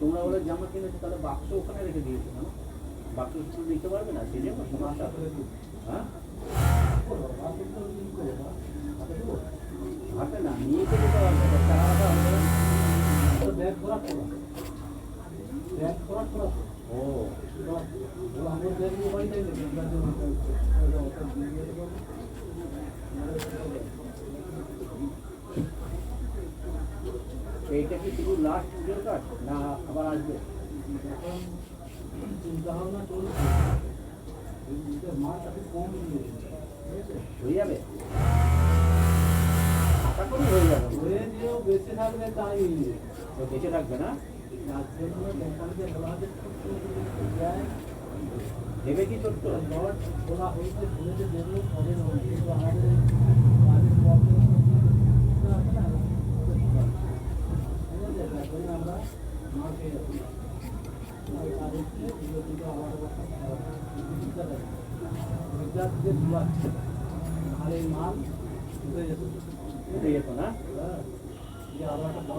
তোমরা বলে জামা কিনেছো তাহলে বাক্স ওখানে রেখে দিয়েছ কেন বাক্স তুমি দিতে পারবে না সেই জন্য সমস্যা হ্যাঁ হাতে না নিয়ে যেতে পারবে না, টাকা রাখা হবে না। ও এইটা কি শুধু লাস্ট পুজোর কাজ না আবার আসবে চিন্তা ভাবনা চলছে মাছ একটু কম নিয়ে হয়ে যাবে আশা করি হয়ে যাবে হয়ে দিয়েও বেঁচে থাকলে তাই তো বেঁচে থাকবে না যার জন্য কোম্পানিকে বলা হচ্ছে যায় দেবে কি ছোট্ট লট বলা হয়েছে বলেছে দেবো হবে না কিন্তু আমাদের কাজের প্রবলেম আছে না ঠিক আছে যার জন্য আমরা মাল পেয়ে যাচ্ছি আর এই মাল উঠে যেত উঠে যেত না হ্যাঁ আবার একটা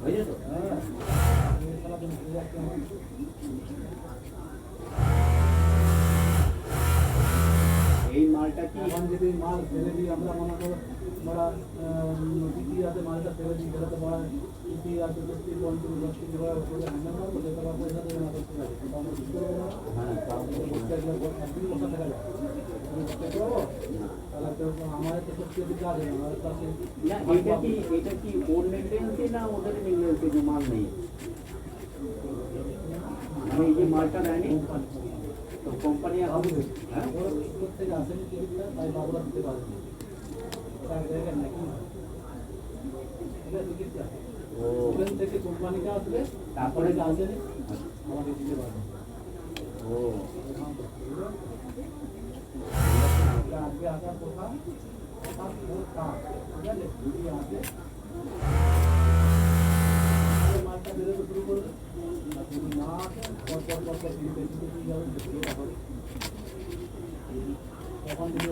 হয়ে যেত হ্যাঁ এই মালটা কি যদি মাল ফেলে দিই, আমরা মনে করো আমরা বিক্রি আছে মালটা ফেলে দিই সেটা তো বড় বিক্রি আছে দশটি পঞ্চাশ দশটি করে হ্যান্ডেল করব যেতে পারব পয়সা দেবে না করতে পারব কিন্তু আমরা বুঝতে পারব না হ্যাঁ তাও তো বুঝতে একবার একদিন বসা থাকা যায় তুমি বুঝতে পারব তাহলে তো আমাদের তো সত্যি যদি কাজ নেই আমাদের কাছে না এটা কি এটা কি ওর নেগলেন্সি না ওদের নেগলেন্সি যে মাল নেই মানে এই যে মালটা দেয়নি তো কোম্পানি হবে হ্যাঁ ওরা থেকে আসেনি টিকিটটা তাই বাবুরা দিতে পারেনি তারপরে আমাকে দিতে পারবে ও আজকে আসার কথা মাছটা বেরোতে শুরু করবে না পর পর পর পর তিনি বেশি বেশি যাবে বেশি হবে তখন যদি আবার তৈরি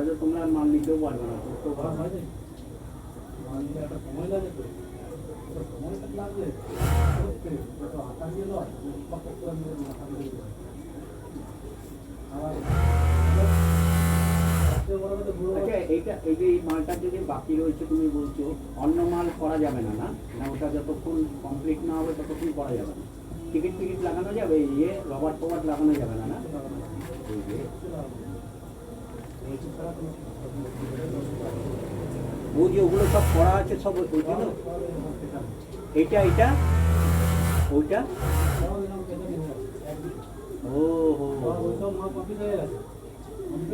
তো তোমরা মাল নিতেও পারবে না তো ভালো হয় মাল নিতে একটা সময় লাগে তো। করতে ওটা হাতা দিয়ে দেবে। আবার সবচেয়ে বড় কথা বুড়ো আচ্ছা এইটা এই যে এই মালটা যদি বাকি রয়েছে তুমি বলছো অন্য মাল করা যাবে না না? না ওটা যতক্ষণ কমপ্লিট না হবে ততক্ষণ করা যাবে না। টিকিট টিকিট লাগানো যাবে ইয়ে রবার টবার লাগানো যাবে না না? ও যে ওগুলো সব করা আছে সব ওই জন্য? এইটা এইটা ওইটা? ও হো মাল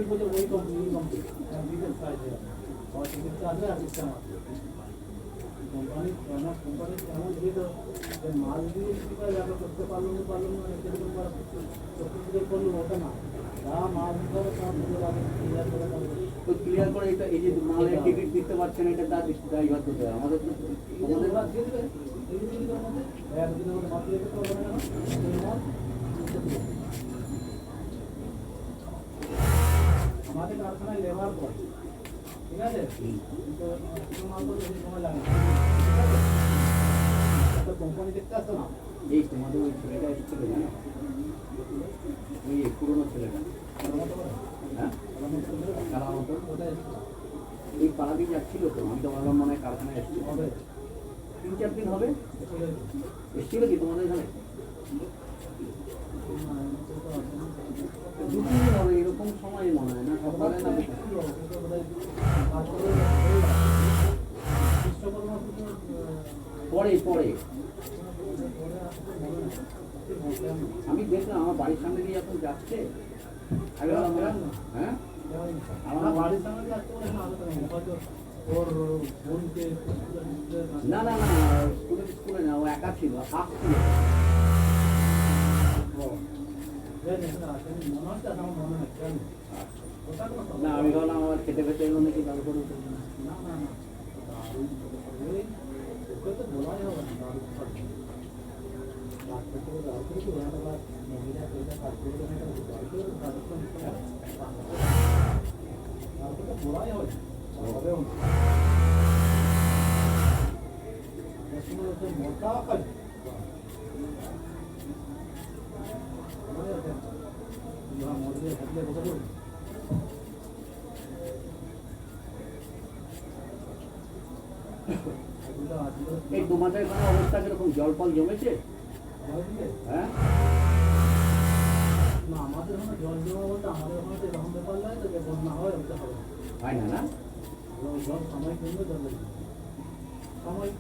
মাল দিয়ে করতে পারল না পারল না সেরকম করা করল ওটা না মাল তো ক্লিয়ার করে এটা এই যে মালের টিকিট দিতে পারছে না এটা তার ড্রাইভার। আমাদের আমাদের এই দিনের মধ্যে একদিনের মধ্যে মাল দিয়ে দিতে পারবে না কেন এই মাল দিতে দেবে। আমাদের কারখানায় লেবার করে ঠিক আছে? তো বেশি সময় লাগে না। কোম্পানি দেখতে আসতো না? এই তোমাদের ওই ছেলেটা এসেছিল জানো? ওই পুরোনো ছেলেটা। হ্যাঁ? করে মতো ওটা এই পাড়া দিয়ে যাচ্ছিল তো। আমি তো ভাবলাম মনে হয় কারখানায় এসেছিল। হবে। তিন চার দিন হবে? এসেছিল কি তোমাদের এখানে? এরকম সময় মনে হয় না পরে পরে আমি দেখলাম আমার বাড়ির সামনে দিয়ে এখন যাচ্ছে হ্যাঁ বাড়ির না না না স্কুলে স্কুলে না, ও একা ছিল হাফ ছিল। না আমি ভাবলাম আমার খেতে খেতে এলো নাকি তারপরে না না না ওই ওকে তো বলাই হবে না দারুণ কথা। মোটা কাজ মধ্যে থাকলে বসে পড়বে এই তোমাদের এখানে অবস্থা কীরকম? জল ফল জমেছে? হ্যাঁ? না আমাদের ওখানে জল জমা বলতে আমাদের ওখানে তো এরকম ব্যাপার নয় তো বন্যা হয় ওটা হবে। না। হয় না না? জল সময় জল সময়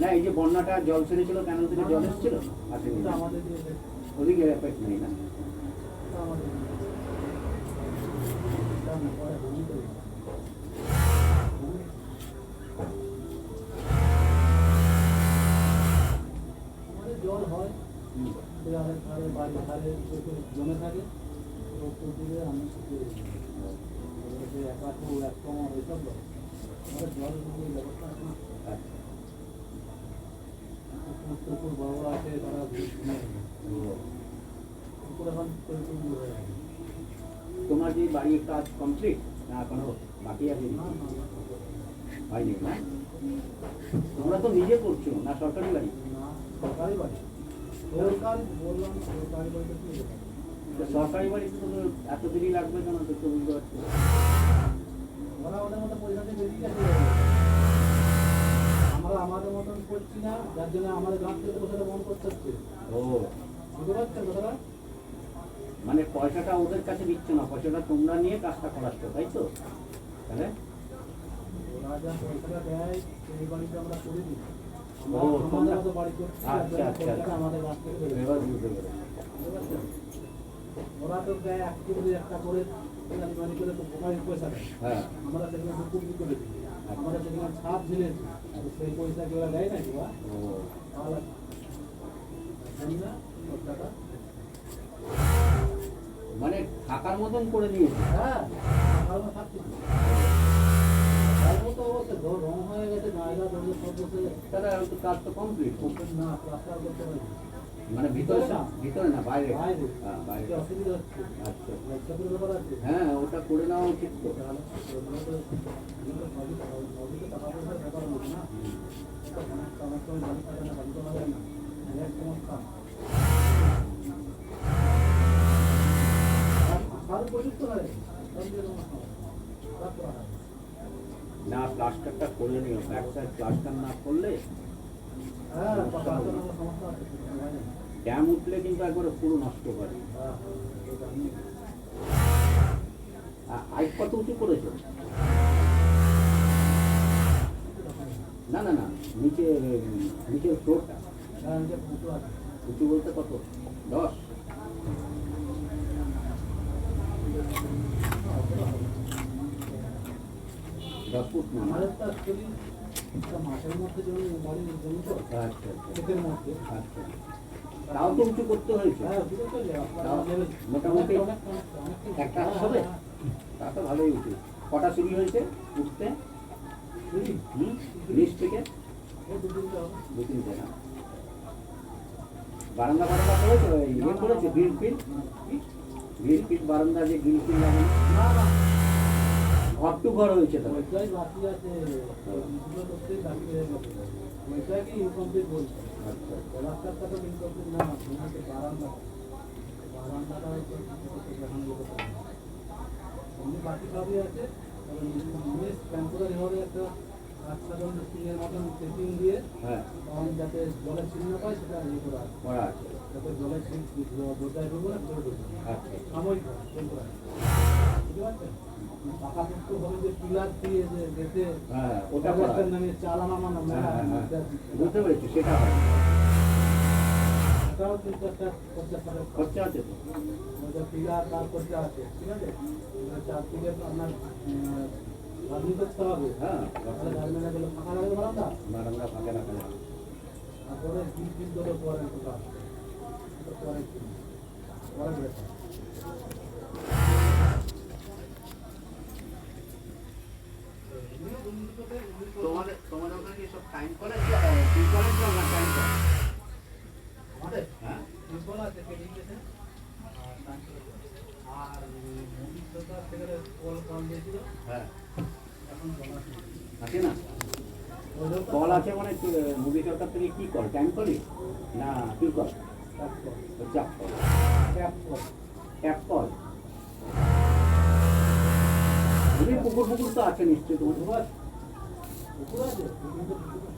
না এই যে বন্যাটা জল ছেড়েছিল কেন থেকে জল এসেছিল? আসেনি। আমাদের দিয়ে দেবে। ওদিকে এফেক্ট নেই না এটা আমাদের দিয়ে দেবে। এটা না পরে ভূমি তৈরি হয়। ভূমি- আমাদের জল হয় হুম। দেওয়ালের ধারে বাড়ির ধারে পুকুর জমে থাকে তো পুকুরে আমি শুকিয়ে দিই এবারে যে একাটু এক কমা এইসব লোক আমাদের জল পুকুর ব্যবস্থা আছে না আচ্ছা। পুকুর টুকুর বড় বড় আছে তারা নেই ও, পুকুর এখন তৈরি তৈরি হয়ে গেছে তোমার যে বাড়ির কাজ কমপ্লিট না এখনও বাকি আছে? হয়নি না তোমরা তো নিজে করছ না সরকারি বাড়ি? সরকারি বাড়ি। সরকারি হবে? তো এত দেরি লাগবে কেন? তো বুঝতে পারছি। ওরা ওদের মতো পয়সা দিয়ে বেরিয়ে আমরা আমাদের মতন করছি না যার জন্য আমাদের গাছ থেকে পয়সাটা বন্ধ করতে হচ্ছে। ও। বুঝতে পারছেন কথাটা? মানে পয়সাটা ওদের কাছে দিচ্ছ না পয়সাটা তোমরা নিয়ে কাজটা করাচ্ছ তাই তো? তাহলে? আচ্ছা, আচ্ছা, আচ্ছা। এবার বুঝতে পেরেছি। ওরা তো দেয় এক একটা করে তো পয়সা দেয়। হ্যাঁ। আমরা সেখানে ডুকুবি করে দিই আমরা সেখানে ছাপ সেই পয়সা কি ওরা দেয় না কি ওরা। ও। তাহলে জানি না ওর টাকা। মানে থাকার মতন করে দিয়েছে। হ্যাঁ রং হয়ে গেছে জায়গা সব বসে কাজ তো কমপ্লিট না প্লাস্টার করতে পারি মানে ভিতরে না? ভিতরে না বাইরে? বাইরে। হ্যাঁ অসুবিধা হচ্ছে? আচ্ছা। হ্যাঁ ওটা করে নেওয়া উচিত তো। টাকা পয়সার ব্যাপার না। না, প্লাস্টারটা করে নিও। ব্যাক সাইড প্লাস্টার না করলে ড্যাম উঠলে কিন্তু একবারে পুরো নষ্ট করে আইস কত উঁচু করেছ? না না না, নিচে, নিচের ফ্লোরটা উঁচু বলতে কত? দশ দশ ফুট না না? আমাদের তো অ্যাকচুয়ালি একটা মাঠের মধ্যে জমি বাড়ির জমি তো আচ্ছা আচ্ছা। ক্ষেতের মধ্যে। আচ্ছা। তাও তো উঁচু করতে হয়েছে। হ্যাঁ মোটামুটি একটা হবে তা তো ভালোই উঁচু। কটা সিঁড়ি হয়েছে উঠতে? নিচ থেকে? দু তিনটে না। বারান্দা বারান্দা করেছ ইয়ে করেছ গ্রিল গ্রিল বারান্দা যে গ্রিল ফিল লাগানো। না না। ঘর টু ঘর হয়েছে বাকি হয়ে আচ্ছা এমনি বাকি সবই আছে। টেম্পোরারি ভাবে একটা আচ্ছা স্টিলের মতন সেটিং দিয়ে হ্যাঁ। যাতে জলের চিহ্ন পায় সেটা ইয়ে করা আছে। করা আছে। যাতে জলের চিহ্ন বোঝায় ঢুকবো না ঢুকবো আচ্ছা। সাময়িক টেম্পোরারি বুঝতে পিলার পেরেছি সেটা খরচা আছে পিলার খরচা আছে ঠিক আছে চার তো আপনার গার্ডেন করতে হবে হ্যাঁ তাহলে গার্ডেনে তারপরে পরে পরে বেরোতে হবে। তোমাদের তোমাদের ওখানে কি সব টাইম করে কি করে না টাইম করে আমাদের হ্যাঁ সরকার থেকে কল কল দিয়েছিল হ্যাঁ এখন কল আসেনি। আছে না কল আছে মানে মুভি সরকার থেকে কি কল ট্যাঙ্ক কলি না, কি কল চাপ কল কল ট্যাপ কল পুকুর পুকুর তো আছে নিশ্চয়ই, তোমার